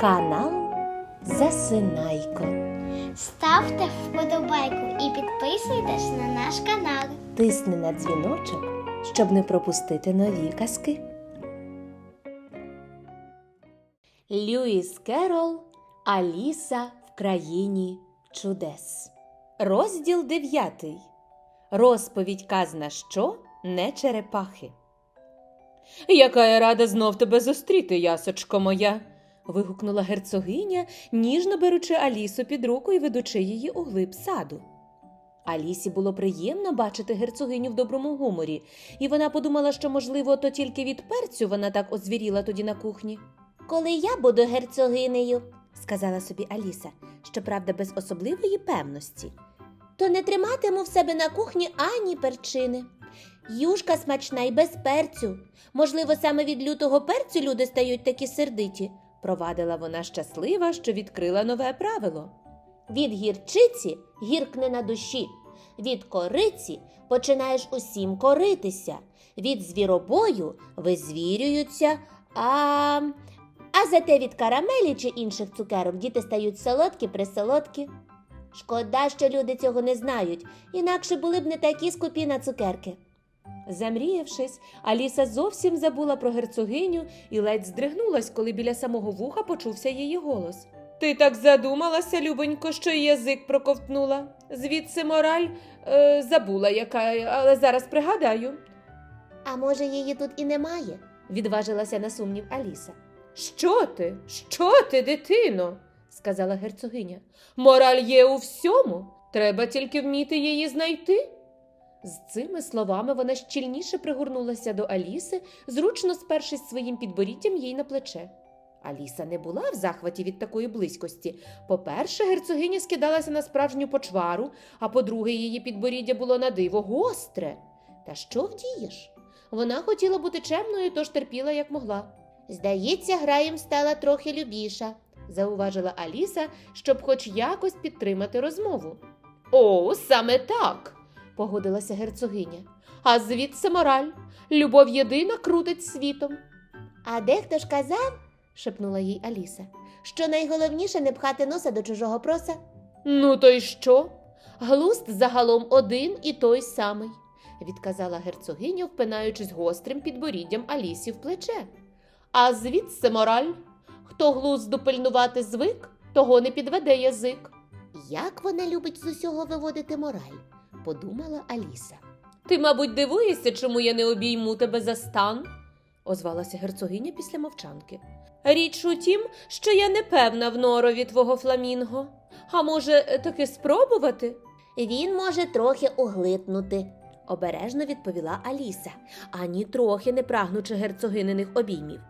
Канал Засинайко. Ставте вподобайку і підписуйтесь на наш канал. Тисни на дзвіночок, щоб не пропустити нові казки. Льюіс Керол Аліса в країні чудес. Розділ дев'ятий. Розповідь казна що не черепахи. Яка я рада знов тебе зустріти, ясочко моя. Вигукнула герцогиня, ніжно беручи Алісу під руку і ведучи її у глиб саду. Алісі було приємно бачити герцогиню в доброму гуморі, і вона подумала, що, можливо, то тільки від перцю вона так озвіріла тоді на кухні. Коли я буду герцогинею, сказала собі Аліса, щоправда, без особливої певності, то не триматиму в себе на кухні ані перчини. Юшка смачна й без перцю. Можливо, саме від лютого перцю люди стають такі сердиті, провадила вона щаслива, що відкрила нове правило. Від гірчиці гіркне на душі, від кориці починаєш усім коритися, від звіробою визвірюються, а. А зате від карамелі чи інших цукерок діти стають солодкі присолодкі. Шкода, що люди цього не знають, інакше були б не такі скупі на цукерки. Замріявшись, Аліса зовсім забула про герцогиню і ледь здригнулась, коли біля самого вуха почувся її голос. Ти так задумалася, любонько, що й язик проковтнула. Звідси мораль е, забула, яка, але зараз пригадаю. А може, її тут і немає? відважилася на сумнів Аліса. Що ти? Що ти, дитино? сказала герцогиня. Мораль є у всьому. Треба тільки вміти її знайти. З цими словами вона щільніше пригорнулася до Аліси, зручно спершись своїм підборіддям їй на плече. Аліса не була в захваті від такої близькості. По-перше, герцогиня скидалася на справжню почвару, а по-друге, її підборіддя було на диво гостре. Та що вдієш? Вона хотіла бути чемною, тож терпіла, як могла. Здається, гра їм стала трохи любіша, зауважила Аліса, щоб хоч якось підтримати розмову. О, саме так, погодилася герцогиня. А звідси мораль. Любов єдина крутить світом. А дехто ж казав, шепнула їй Аліса, що найголовніше не пхати носа до чужого проса. Ну, то й що? Глуст загалом один і той самий, відказала герцогиня, впинаючись гострим підборіддям Алісі в плече. А звідси мораль. Хто глузду пильнувати звик, того не підведе язик. Як вона любить з усього виводити мораль, подумала Аліса. Ти, мабуть, дивуєшся, чому я не обійму тебе за стан? озвалася герцогиня після мовчанки. Річ у тім, що я не певна в норові твого фламінго. А може, таки спробувати? Він може трохи углипнути, обережно відповіла Аліса, ані трохи не прагнучи герцогининих обіймів.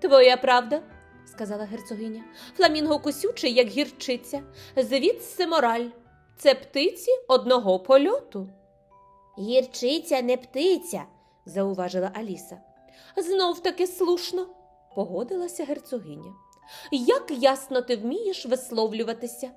Твоя правда, сказала герцогиня. Фламінго кусючий, як гірчиця, звідси мораль. Це птиці одного польоту. Гірчиця не птиця, зауважила Аліса. Знов таки слушно, погодилася герцогиня. Як ясно ти вмієш висловлюватися?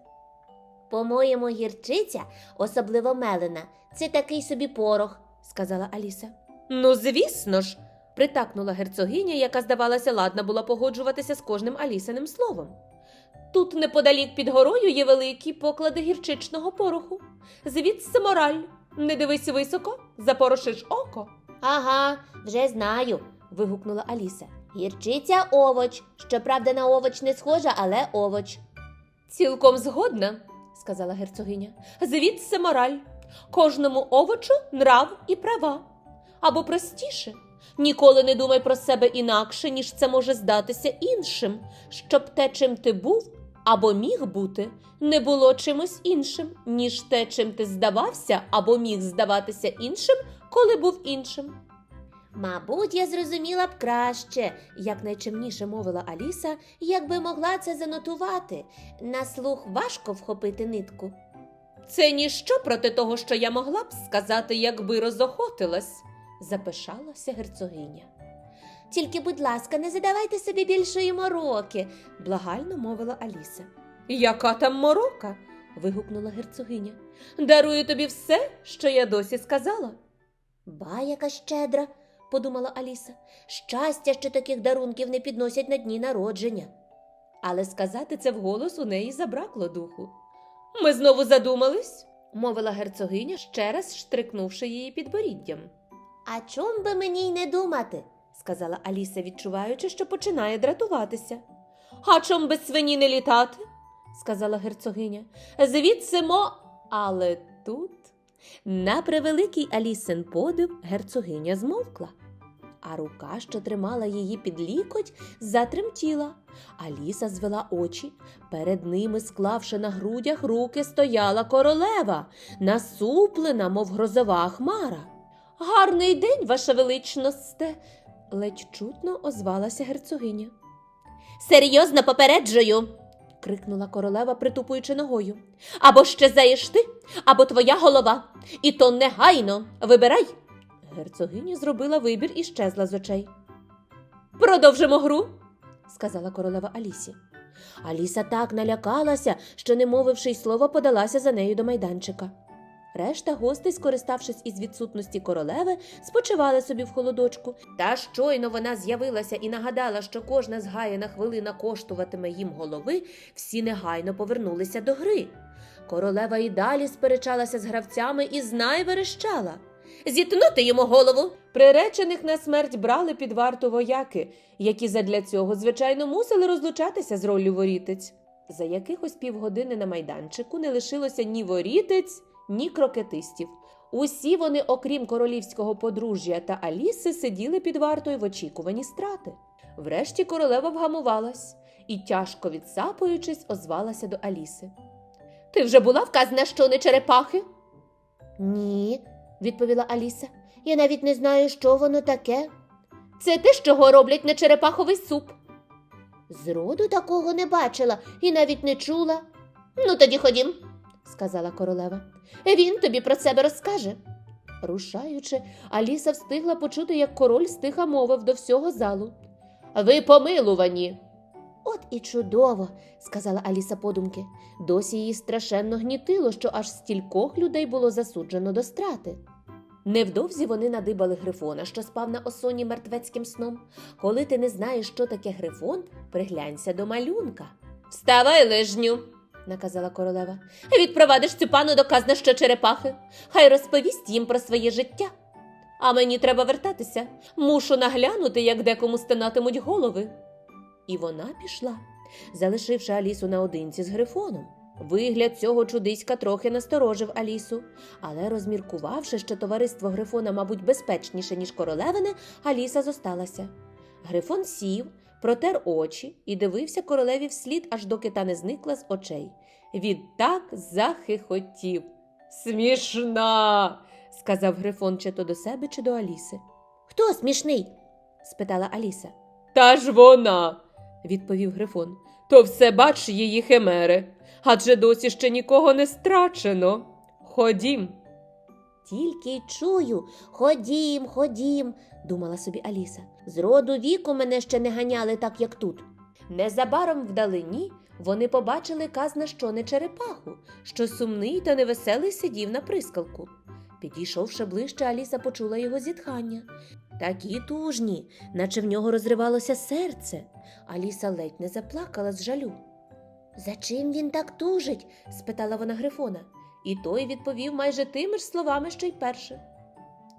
По-моєму, гірчиця, особливо мелена, це такий собі порох, сказала Аліса. Ну, звісно ж, притакнула герцогиня, яка, здавалося, ладна була погоджуватися з кожним Алісиним словом. Тут неподалік під горою є великі поклади гірчичного пороху. Звідси мораль. Не дивись високо, запорошиш око. Ага, вже знаю, вигукнула Аліса. Гірчиця овоч. Щоправда, на овоч не схожа, але овоч. Цілком згодна, сказала герцогиня. Звідси мораль. Кожному овочу нрав і права. Або простіше, ніколи не думай про себе інакше, ніж це може здатися іншим, щоб те, чим ти був або міг бути, не було чимось іншим, ніж те, чим ти здавався або міг здаватися іншим, коли був іншим. Мабуть, я зрозуміла б краще, як найчемніше мовила Аліса, якби могла це занотувати. На слух важко вхопити нитку. Це ніщо проти того, що я могла б сказати, якби розохотилась, запишалася герцогиня. Тільки, будь ласка, не задавайте собі більшої мороки, благально мовила Аліса. Яка там морока? вигукнула герцогиня. Дарую тобі все, що я досі сказала. Ба, яка щедра, подумала Аліса. Щастя, що таких дарунків не підносять на дні народження. але сказати це вголос у неї забракло духу. Ми знову задумались, мовила герцогиня, ще раз штрикнувши її підборіддям. А чом би мені й не думати? Сказала Аліса, відчуваючи, що починає дратуватися. А чом без свині не літати? сказала герцогиня. Звідси мо. Але тут, на превеликий Алісин подив, герцогиня змовкла, а рука, що тримала її під лікоть, затремтіла. Аліса звела очі. Перед ними, склавши на грудях руки, стояла королева, насуплена, мов грозова хмара. Гарний день, ваша величносте, ледь чутно озвалася герцогиня. Серйозно попереджую. крикнула королева, притупуючи ногою. Або ще заєш ти, або твоя голова. І то негайно. Вибирай. Герцогиня зробила вибір і щезла з очей. Продовжимо гру, сказала королева Алісі. Аліса так налякалася, що, не мовивши й слова, подалася за нею до майданчика. Решта гостей, скориставшись із відсутності королеви, спочивали собі в холодочку. Та щойно вона з'явилася і нагадала, що кожна згаяна хвилина коштуватиме їм голови, всі негайно повернулися до гри. Королева і далі сперечалася з гравцями і знай верещала. Зітнути йому голову. Приречених на смерть брали під варту вояки, які задля цього, звичайно, мусили розлучатися з роллю ворітець. За якихось півгодини на майданчику не лишилося ні ворітець, ні крокетистів. Усі вони, окрім королівського подружжя та Аліси, сиділи під вартою в очікуванні страти. Врешті королева вгамувалась і, тяжко відсапуючись, озвалася до Аліси. Ти вже була вказана, що не черепахи? Ні, відповіла Аліса. Я навіть не знаю, що воно таке. Це те, з чого роблять на черепаховий суп. Зроду такого не бачила і навіть не чула. Ну, тоді ходім, сказала королева. Він тобі про себе розкаже. Рушаючи, Аліса встигла почути, як король стиха мовив до всього залу. Ви помилувані. От і чудово, сказала Аліса подумки. Досі її страшенно гнітило, що аж стількох людей було засуджено до страти. Невдовзі вони надибали грифона, що спав на осоні мертвецьким сном. Коли ти не знаєш, що таке грифон, приглянься до малюнка. Вставай, лижню, наказала королева. Відпровадиш цю пану до казна що черепахи. Хай розповість їм про своє життя. А мені треба вертатися. Мушу наглянути, як декому стинатимуть голови. І вона пішла, залишивши Алісу наодинці з грифоном. Вигляд цього чудиська трохи насторожив Алісу, але розміркувавши, що товариство Грифона, мабуть, безпечніше, ніж королевине, Аліса зосталася. Грифон сів, протер очі і дивився королеві вслід, аж доки та не зникла з очей. Відтак захихотів. Смішна, сказав Грифон чи то до себе, чи до Аліси. Хто смішний? спитала Аліса. Та ж вона, відповів Грифон. То все бач її химери, адже досі ще нікого не страчено. Ходім. Тільки й чую, ходім, ходім, думала собі Аліса. З роду віку мене ще не ганяли так, як тут. Незабаром вдалині вони побачили казна що не черепаху, що сумний та невеселий сидів на прискалку. Підійшовши ближче, Аліса почула його зітхання. Такі тужні, наче в нього розривалося серце. Аліса ледь не заплакала з жалю. За чим він так тужить? спитала вона Грифона, і той відповів майже тими ж словами, що й перше.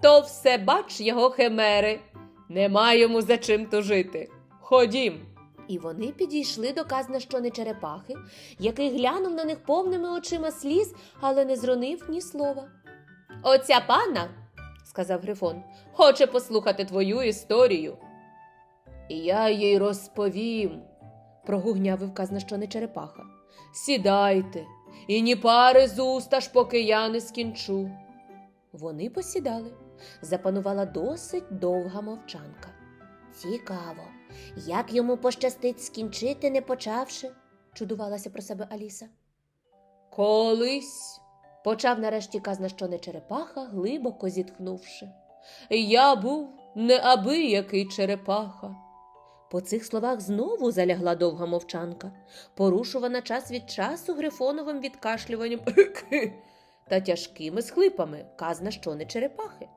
То все бач його химери. Нема йому за чим тужити. Ходім. І вони підійшли до казна що не черепахи, який глянув на них повними очима сліз, але не зронив ні слова. Оця пана, сказав Грифон, хоче послухати твою історію. Я їй розповім, прогугнявив казна що не черепаха. Сідайте, і ні пари з уст, аж поки я не скінчу. Вони посідали. Запанувала досить довга мовчанка. Цікаво, як йому пощастить скінчити, не почавши, чудувалася про себе Аліса. Колись, почав нарешті казна що не черепаха, глибоко зітхнувши. Я був неабиякий черепаха. По цих словах знову залягла довга мовчанка, порушувана час від часу грифоновим відкашлюванням та тяжкими схлипами, казна що не черепахи.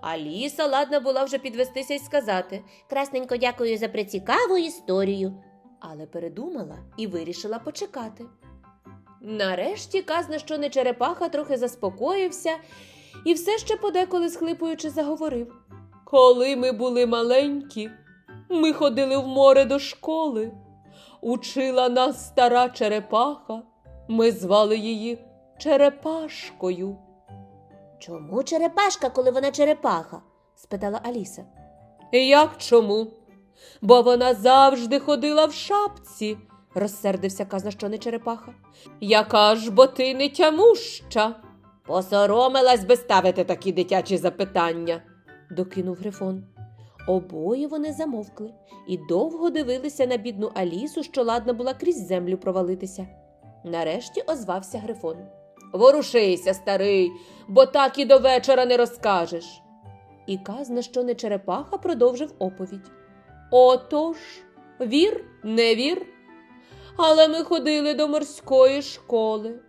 Аліса ладна була вже підвестися і сказати Красненько дякую за прицікаву історію. але передумала і вирішила почекати. Нарешті казна, що не черепаха, трохи заспокоївся і все ще подеколи схлипуючи заговорив. Коли ми були маленькі, ми ходили в море до школи. Учила нас стара черепаха. Ми звали її Черепашкою. Чому черепашка, коли вона черепаха? спитала Аліса. Як чому? Бо вона завжди ходила в шапці, розсердився казна, що не черепаха. Яка ж бо ти не тямуща? Посоромилась би ставити такі дитячі запитання, докинув Грифон. Обоє вони замовкли і довго дивилися на бідну Алісу, що ладна була крізь землю провалитися. Нарешті озвався Грифон. Ворушися, старий, бо так і до вечора не розкажеш. І казна, що не черепаха, продовжив оповідь. Отож, вір, не вір. Але ми ходили до морської школи.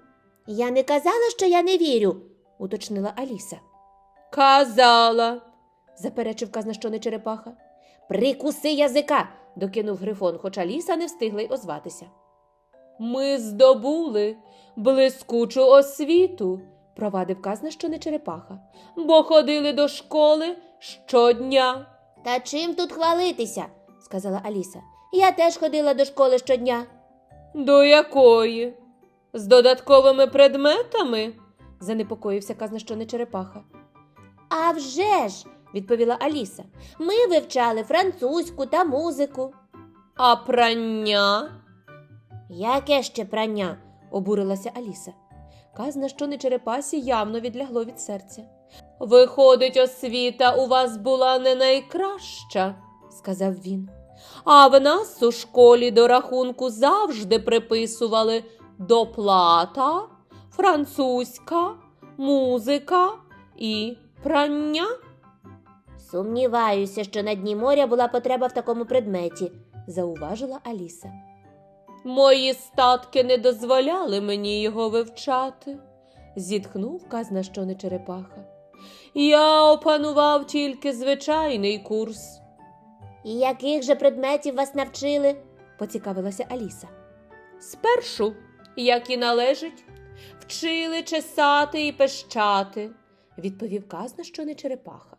Я не казала, що я не вірю, уточнила Аліса. Казала, заперечив казна, що не черепаха. Прикуси язика. докинув Грифон, хоча ліса не встигла й озватися. Ми здобули блискучу освіту, провадив казна, що не черепаха, бо ходили до школи щодня. Та чим тут хвалитися? сказала Аліса. Я теж ходила до школи щодня. До якої? З додатковими предметами? занепокоївся казна, що не черепаха. А вже ж, відповіла Аліса. Ми вивчали французьку та музику. А прання? Яке ще прання? обурилася Аліса. Казна, що не черепасі явно відлягло від серця. Виходить, освіта у вас була не найкраща, сказав він. А в нас у школі до рахунку завжди приписували доплата, французька, музика і прання. Сумніваюся, що на дні моря була потреба в такому предметі. зауважила Аліса. Мої статки не дозволяли мені його вивчати, зітхнув казна, що не черепаха. Я опанував тільки звичайний курс, І яких же предметів вас навчили? поцікавилася Аліса. Спершу, як і належить, вчили чесати і пещати, відповів казна, що не черепаха.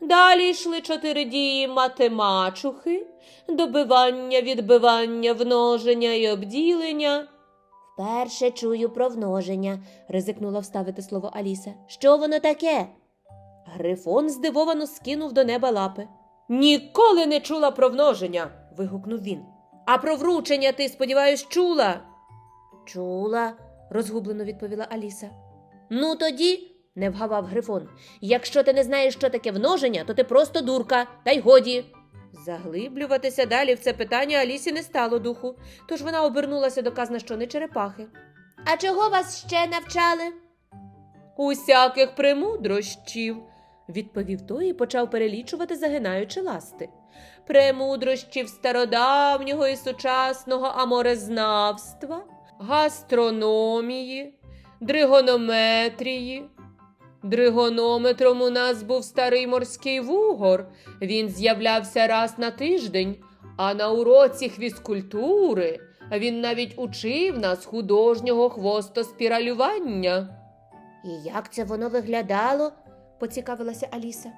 Далі йшли чотири дії матемачухи, добивання, відбивання, вноження і обділення. Вперше чую про вноження, ризикнула вставити слово Аліса. Що воно таке? Грифон здивовано скинув до неба лапи. Ніколи не чула про вноження. вигукнув він. А про вручення ти, сподіваюсь, чула? Чула, розгублено відповіла Аліса. Ну тоді, Не вгавав Грифон. Якщо ти не знаєш, що таке вноження, то ти просто дурка, та й годі. Заглиблюватися далі в це питання Алісі не стало духу, тож вона обернулася до казна, що не черепахи. а чого вас ще навчали? Усяких премудрощів, відповів той і почав перелічувати, загинаючи ласти. Премудрощів стародавнього і сучасного аморезнавства, гастрономії, дригонометрії. Дригонометром у нас був старий морський вугор. Він з'являвся раз на тиждень, а на уроці хвіскультури він навіть учив нас художнього хвостоспіралювання. І як це воно виглядало? поцікавилася Аліса.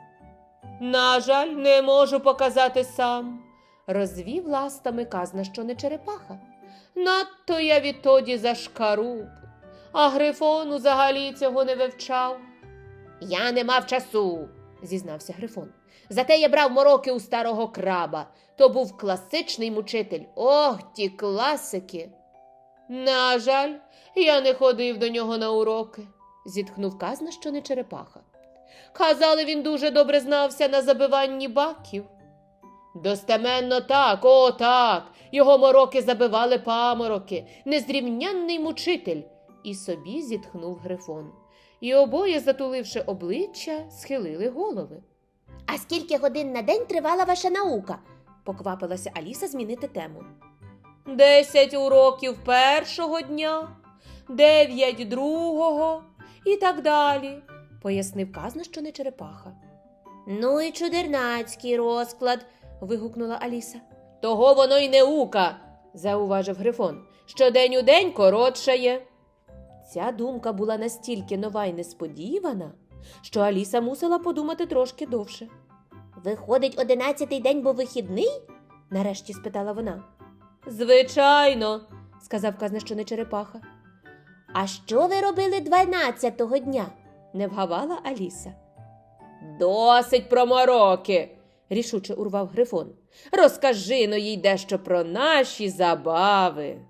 На жаль, не можу показати сам, розвів ластами казна, що не черепаха. Надто я відтоді зашкаруб, а Грифон взагалі цього не вивчав. Я не мав часу, зізнався Грифон. Зате я брав мороки у старого краба. То був класичний мучитель. Ох, ті класики. На жаль, я не ходив до нього на уроки, зітхнув казна, що не черепаха. Казали, він дуже добре знався на забиванні баків. Достеменно так, о так. Його мороки забивали памороки, незрівнянний мучитель. І собі зітхнув Грифон. І обоє, затуливши обличчя, схилили голови. А скільки годин на день тривала ваша наука? Поквапилася Аліса змінити тему. Десять уроків першого дня, дев'ять другого і так далі, пояснив казна, що не черепаха. Ну і чудернацький розклад, вигукнула Аліса. Того воно й не ука, зауважив Грифон. Що день у день коротшає. Ця думка була настільки нова й несподівана, що Аліса мусила подумати трошки довше. Виходить, одинадцятий день був вихідний? Нарешті спитала вона. Звичайно, сказав казна, що черепаха. А що ви робили дванадцятого дня? Не вгавала Аліса. Досить про мороки, рішуче урвав Грифон. Розкажи но їй дещо про наші забави.